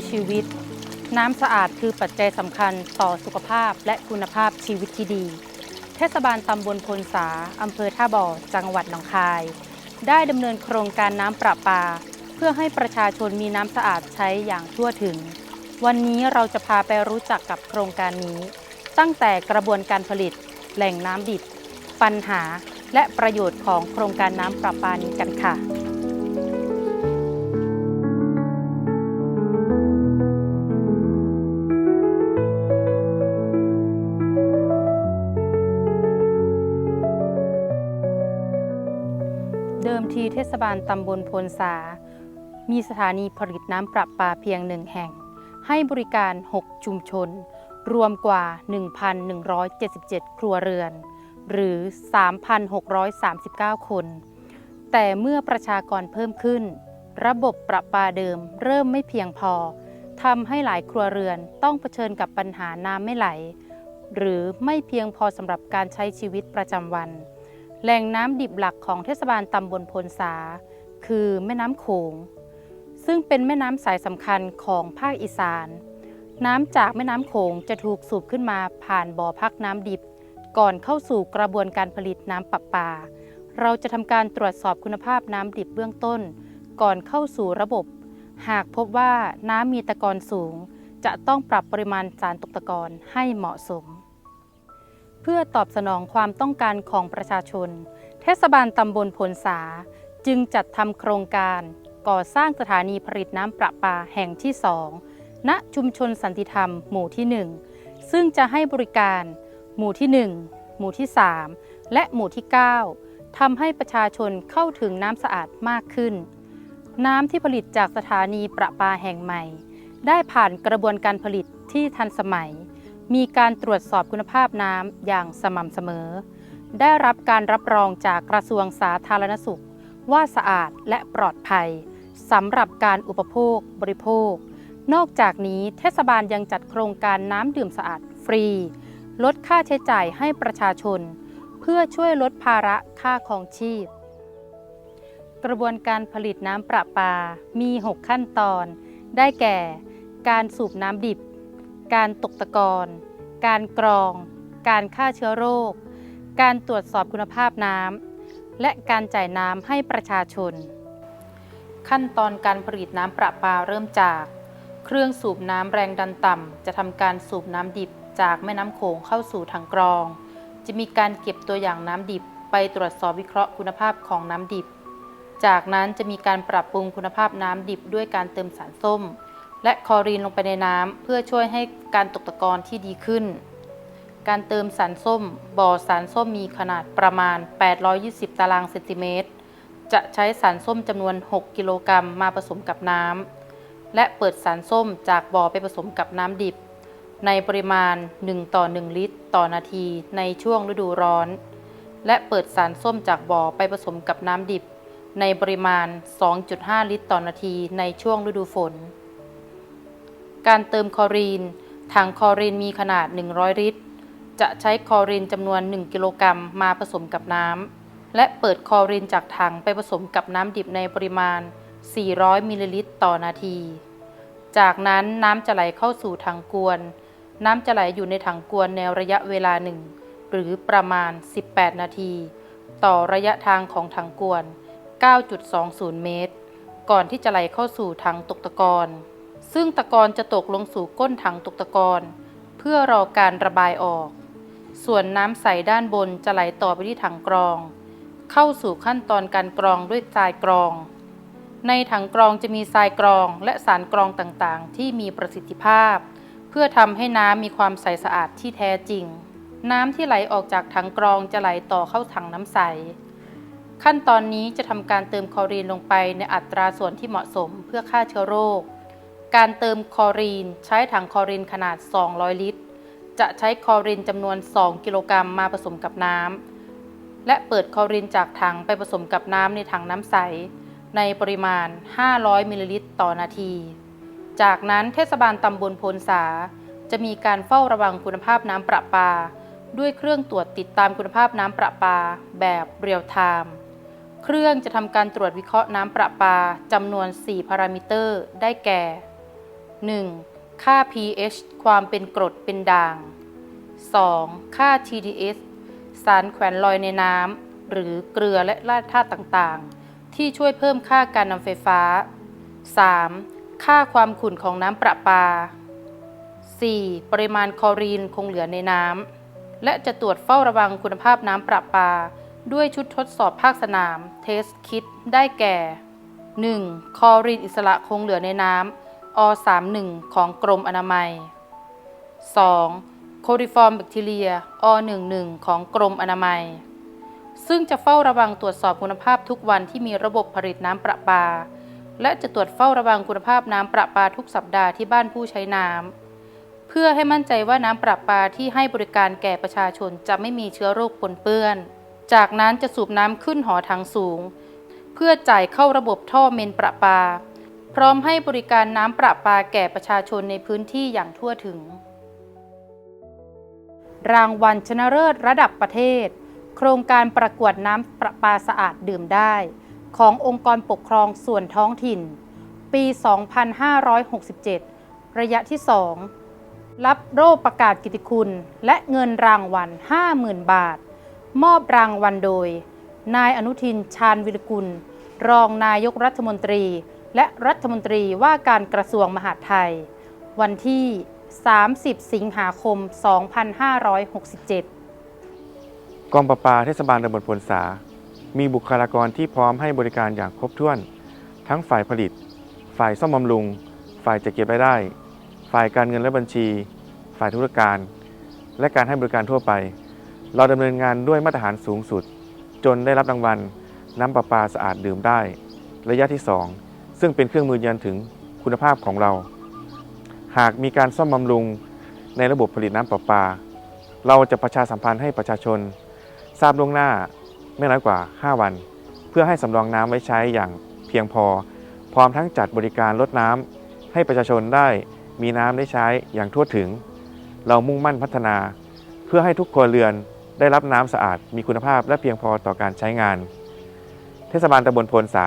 น้ำคือชีวิต น้ำสะอาดคือปัจจัยสำคัญต่อสุขภาพและคุณภาพชีวิตที่ดี เทศบาลตำบลพลสาอำเภอท่าบ่อ จังหวัดหนองคาย ได้ดำเนินโครงการน้ำประปา เพื่อให้ประชาชนมีน้ำสะอาดใช้อย่างทั่วถึง วันนี้เราจะพาไปรู้จักกับโครงการนี้ ตั้งแต่กระบวนการผลิต แหล่งน้ำดิบ ปัญหา และประโยชน์ของโครงการน้ำประปานี้กันค่ะ เดิมทีเทศบาลตำบลพลสา มีสถานีผลิตน้ำประปาเพียงหนึ่งแห่ง ให้บริการ 6 ชุมชน รวมกว่า 1,177 ครัวเรือน หรือ 3,639 คน แต่เมื่อประชากรเพิ่มขึ้น ระบบประปาเดิมเริ่มไม่เพียงพอทำให้หลายครัวเรือนต้องเผชิญกับปัญหาน้ำไม่ไหล หรือไม่เพียงพอสำหรับการใช้ชีวิตประจำวัน แหล่งน้ำดิบหลักของเทศบาลตำบลพลสา คือแม่น้ำโขง ซึ่งเป็นแม่น้ำสายสำคัญของภาคอีสาน น้ำจากแม่น้ำโขงจะถูกสูบขึ้นมาผ่านบ่อพักน้ำดิบ ก่อนเข้าสู่กระบวนการผลิตน้ำประปา เราจะทำการตรวจสอบคุณภาพน้ำดิบเบื้องต้น ก่อนเข้าสู่ระบบ หากพบว่าน้ำมีตะกอนสูง จะต้องปรับปริมาณสารตกตะกอนให้เหมาะสม เพื่อตอบสนองความต้องการของประชาชน เทศบาลตำบลพลสา จึงจัดทำโครงการก่อสร้างสถานีผลิตน้ำประปาแห่งที่2ณชุมชนสันติธรรมหมู่ที่ 1 ซึ่งจะให้บริการหมู่ที่ 1 หมู่ที่ 3 และหมู่ที่ 9ทำให้ประชาชนเข้าถึงน้ำสะอาดมากขึ้น น้ำที่ผลิตจากสถานีประปาแห่งใหม่ ได้ผ่านกระบวนการผลิตที่ทันสมัย มีการตรวจสอบคุณภาพน้ำอย่างสม่ำเสมอ ได้รับการรับรองจากกระทรวงสาธารณสุข ว่าสะอาดและปลอดภัยสำหรับการอุปโภคบริโภค นอกจากนี้เทศบาลยังจัดโครงการน้ำดื่มสะอาดฟรี ลดค่าใช้จ่ายให้ประชาชน เพื่อช่วยลดภาระค่าครองชีพ กระบวนการผลิตน้ำประปา มี 6 ขั้นตอน ได้แก่ การสูบน้ำดิบ การตกตะกอนการกรอง การฆ่าเชื้อโรค การตรวจสอบคุณภาพน้ำ และการจ่ายน้ำให้ประชาชน ขั้นตอนการผลิตน้ำประปาเริ่มจาก เครื่องสูบน้ำแรงดันต่ำจะทำการสูบน้ำดิบจากแม่น้ำโขงเข้าสู่ถังกรอง จะมีการเก็บตัวอย่างน้ำดิบไปตรวจสอบวิเคราะห์คุณภาพของน้ำดิบ จากนั้นจะมีการปรับปรุงคุณภาพน้ำดิบด้วยการเติมสารส้ม และคอรีนลงไปในน้ำเพื่อช่วยให้การตกตะกอนที่ดีขึ้น การเติมสารส้ม บ่อสารส้มมีขนาดประมาณ 820 ตารางเซนติเมตร จะใช้สารส้มจำนวน 6 กิโลกรัมมาผสมกับน้ำ และเปิดสารส้มจากบ่อไปผสมกับน้ำดิบ ในปริมาณ 1 ต่อ 1 ลิตร ต่อนาทีในช่วงฤดูร้อน และเปิดสารส้มจากบ่อไปผสมกับน้ำดิบ ในปริมาณ 2.5 ลิตร ต่อนาทีในช่วงฤดูฝน การเติมคลอรีน ถังคลอรีนมีขนาด 100 ลิตร จะใช้คลอรีนจำนวน 1 กิโลกรัมมาผสมกับน้ำ และเปิดคลอรีนจากถังไปผสมกับน้ำดิบในปริมาณ 400 มิลลิลิตรต่อนาที จากนั้นน้ำจะไหลเข้าสู่ถังกวน น้ำจะไหลอยู่ในถังกวนในระยะเวลาหนึ่งหรือประมาณ 18 นาที ต่อระยะทางของถังกวน 9.20 เมตร ก่อนที่จะไหลเข้าสู่ถังตกตะกอน ซึ่งตะกอนจะตกลงสู่ก้นถังตกตะกอนเพื่อรอการระบายออก ส่วนน้ำใสด้านบนจะไหลต่อไปที่ถังกรอง เข้าสู่ขั้นตอนการกรองด้วยทรายกรอง ในถังกรองจะมีทรายกรองและสารกรองต่างๆ ที่มีประสิทธิภาพ เพื่อทำให้น้ำมีความใสสะอาดที่แท้จริง น้ำที่ไหลออกจากถังกรองจะไหลต่อเข้าถังน้ำใส ขั้นตอนนี้จะทำการเติมคลอรีนลงไปในอัตราส่วนที่เหมาะสมเพื่อฆ่าเชื้อโรค การเติมคอรีน ใช้ถังคอรีนขนาด 200 ลิตร จะใช้คอรีนจำนวน 2 กิโลกรัมมาผสมกับน้ำ และเปิดคอรีนจากถังไปผสมกับน้ำในถังน้ำใส ในปริมาณ 500 มิลลิลิตรต่อนาที จากนั้นเทศบาลตำบลโพนสา จะมีการเฝ้าระวังคุณภาพน้ำประปา ด้วยเครื่องตรวจติดตามคุณภาพน้ำประปาแบบเรียลไทม์เครื่องจะทำการตรวจวิเคราะห์น้ำประปาจำนวน 4 พารามิเตอร์ ได้แก่ 1. ค่า pH ความเป็นกรดเป็นด่าง 2. ค่า TDS สารแขวนลอยในน้ำหรือเกลือและแร่ธาตุต่างๆ ที่ช่วยเพิ่มค่าการนำไฟฟ้า 3. ค่าความขุ่นของน้ำประปา 4. ปริมาณคลอรีนคงเหลือในน้ำ และจะตรวจเฝ้าระวังคุณภาพน้ำประปา ด้วยชุดทดสอบภาคสนาม Test Kit ได้แก่ 1. คลอรีนอิสระคงเหลือในน้ำ O31 ของกรมอนามัย 2. โคดิฟอร์มแบคทีเรีย O11 ของกรมอนามัย ซึ่งจะเฝ้าระวังตรวจสอบคุณภาพทุกวันที่มีระบบผลิตน้ำประปา และจะตรวจเฝ้าระวังคุณภาพน้ำประปาทุกสัปดาห์ที่บ้านผู้ใช้น้ำเพื่อให้มั่นใจว่าน้ำประปาที่ให้บริการแก่ประชาชนจะไม่มีเชื้อโรคปนเปื้อน จากนั้นจะสูบน้ำขึ้นหอถังสูง เพื่อจ่ายเข้าระบบท่อเมนประปา พร้อมให้บริการน้ำประปาแก่ประชาชนในพื้นที่อย่างทั่วถึง รางวัลชนะเลิศระดับประเทศ โครงการประกวดน้ำประปาสะอาดดื่มได้ ขององค์กรปกครองส่วนท้องถิ่น ปี 2567 ระยะที่ 2 รับโล่ประกาศกิตติคุณ และเงินรางวัล 50,000 บาท มอบรางวัลโดย นายอนุทินชาญวิรกุล รองนายกรัฐมนตรี และรัฐมนตรีว่าการกระทรวงมหาดไทย วันที่ 30 สิงหาคม 2567 กองประปาเทศบาลตำบลพลสา มีบุคลากรที่พร้อมให้บริการอย่างครบถ้วน ทั้งฝ่ายผลิต ฝ่ายซ่อมบำรุง ฝ่ายจัดเก็บรายได้ ฝ่ายการเงินและบัญชี ฝ่ายธุรการ และการให้บริการทั่วไป เราดำเนินงานด้วยมาตรฐานสูงสุด จนได้รับรางวัลน้ำประปาสะอาดดื่มได้ ระยะที่ 2 ซึ่งเป็นเครื่องมือยืนยันถึงคุณภาพของเรา หากมีการซ่อมบำรุงในระบบผลิตน้ำประปา เราจะประชาสัมพันธ์ให้ประชาชน ทราบล่วงหน้าไม่น้อยกว่า 5 วัน เพื่อให้สำรองน้ำไว้ใช้อย่างเพียงพอ พร้อมทั้งจัดบริการลดน้ำให้ประชาชนได้มีน้ำได้ใช้อย่างทั่วถึง เรามุ่งมั่นพัฒนา เพื่อให้ทุกครัวเรือนได้รับน้ำสะอาดมีคุณภาพและเพียงพอต่อการใช้งาน เทศบาลตำบลโพนสา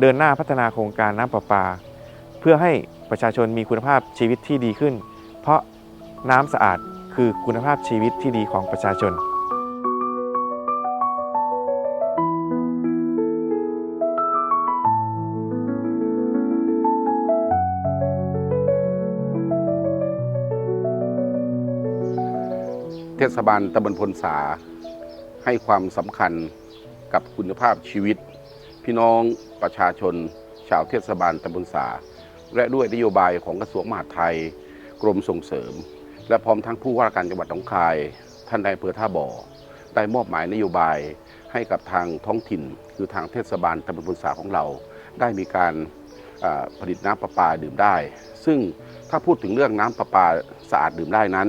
เดินหน้าพัฒนาโครงการน้ำประปา เพื่อให้ประชาชนมีคุณภาพชีวิตที่ดีขึ้น เพราะน้ำสะอาดคือคุณภาพชีวิตที่ดีของประชาชนเทศบาลตำบลพลสาให้ความสำคัญกับคุณภาพชีวิต พี่น้องประชาชน ชาวเทศบาลตำบลสา และด้วยนโยบายของกระทรวงมหาดไทย กรมส่งเสริม และพร้อมทั้งผู้ว่าการจังหวัดหนองคาย ท่านนายอำเภอท่าบ่อได้มอบหมายนโยบายให้กับทางท้องถิ่น คือทางเทศบาลตำบลพลสาของเรา ได้มีการผลิตน้ำประปาดื่มได้ ซึ่งถ้าพูดถึงเรื่องน้ำประปาสะอาดดื่มได้นั้น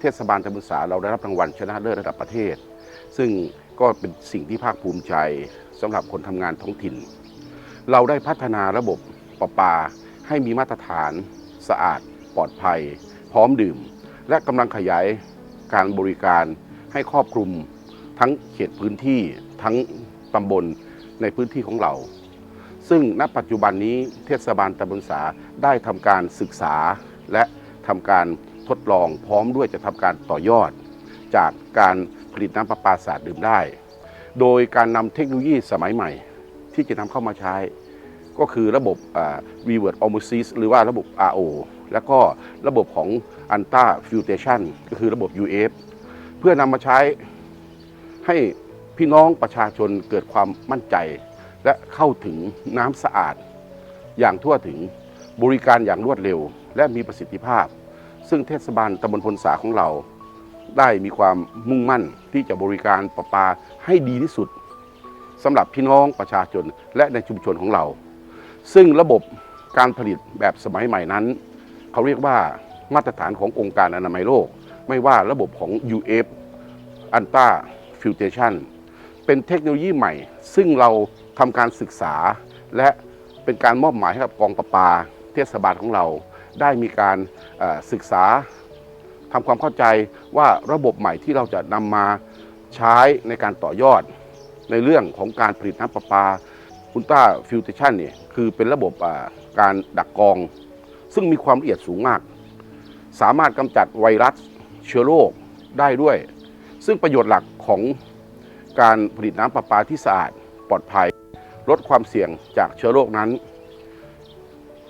เทศบาลตำบลสาเราได้รับรางวัลชนะเลิศระดับประเทศ ซึ่ง ก็เป็นสิ่งที่ภาคภูมิใจสำหรับคนทำงานท้องถิ่น เราได้พัฒนาระบบประปาให้มีมาตรฐาน สะอาด ปลอดภัย พร้อมดื่ม และกำลังขยายการบริการให้ครอบคลุม ทั้งเขตพื้นที่ทั้งตำบลในพื้นที่ของเรา ซึ่งณปัจจุบันนี้เทศบาลตำบลสาได้ทำการศึกษาและทำการทดลองพร้อมด้วยจะทำการต่อยอด จากการ ผลิตน้ำประปาสะอาดดื่มได้ โดยการนำเทคโนโลยีสมัยใหม่ ที่จะนำเข้ามาใช้ ก็คือระบบ reverse osmosis หรือว่าระบบ RO แล้วก็ระบบของ Anta Filtration ก็คือระบบ UF เพื่อนำมาใช้ให้พี่น้องประชาชนเกิดความมั่นใจ และเข้าถึงน้ำสะอาด อย่างทั่วถึงบริการอย่างรวดเร็ว และมีประสิทธิภาพ ซึ่งเทศบาลตำบลพลสาของเรา ได้มีความมุ่งมั่นที่จะบริการประปาให้ดีที่สุดสำหรับพี่น้องประชาชนและในชุมชนของเรา ซึ่งระบบการผลิตแบบสมัยใหม่นั้น เขาเรียกว่ามาตรฐานขององค์การอนามัยโลก ไม่ว่าระบบของ UF a n t a Filtration เป็นเทคโนโลยีใหม่ ซึ่งเราทำการศึกษา และเป็นการมอบหมายให้กับกองประปา เทศบาลของเรา ได้มีการศึกษา ทำความเข้าใจว่าระบบใหม่ที่เราจะนำมาใช้ในการต่อยอด ในเรื่องของการผลิตน้ำประปาอุลตราฟิลเทชันเนี่ยคือเป็นระบบการดักกรอง ซึ่งมีความละเอียดสูงมาก สามารถกำจัดไวรัสเชื้อโรคได้ด้วย ซึ่งประโยชน์หลักของการผลิตน้ำประปาที่สะอาดปลอดภัย ลดความเสี่ยงจากเชื้อโรคนั้น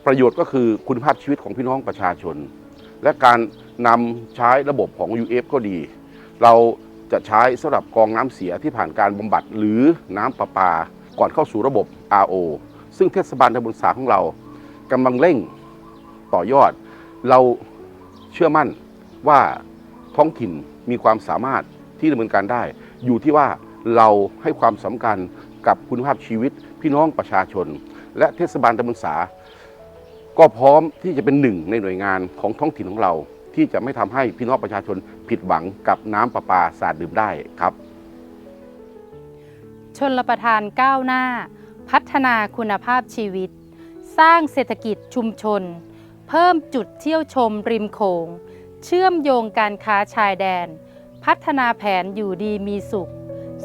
ประโยชน์ก็คือคุณภาพชีวิตของพี่น้องประชาชน และการ นำใช้ระบบของ UF ก็ดี เราจะใช้สำหรับกองน้ำเสียที่ผ่านการบำบัดหรือน้ำประปา ก่อนเข้าสู่ระบบ RO ซึ่งเทศบาลตำบลสาของเรากำลังเร่งต่อยอด เราเชื่อมั่นว่าท้องถิ่นมีความสามารถที่ดำเนินการได้ อยู่ที่ว่าเราให้ความสำคัญกับคุณภาพชีวิตพี่น้องประชาชน และเทศบาลตำบลสาก็พร้อมที่จะเป็นหนึ่งในหน่วยงานของท้องถิ่นของเรา ที่จะไม่ทำให้พี่น้องประชาชนผิดหวังกับน้ำประปาสะอาดดื่มได้ครับ ชนรประทานก้าวหน้า พัฒนาคุณภาพชีวิต สร้างเศรษฐกิจชุมชน เพิ่มจุดเที่ยวชมริมโขง เชื่อมโยงการค้าชายแดน พัฒนาแผนอยู่ดีมีสุข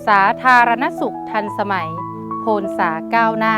สาธารณสุขทันสมัย โพนสาก้าวหน้า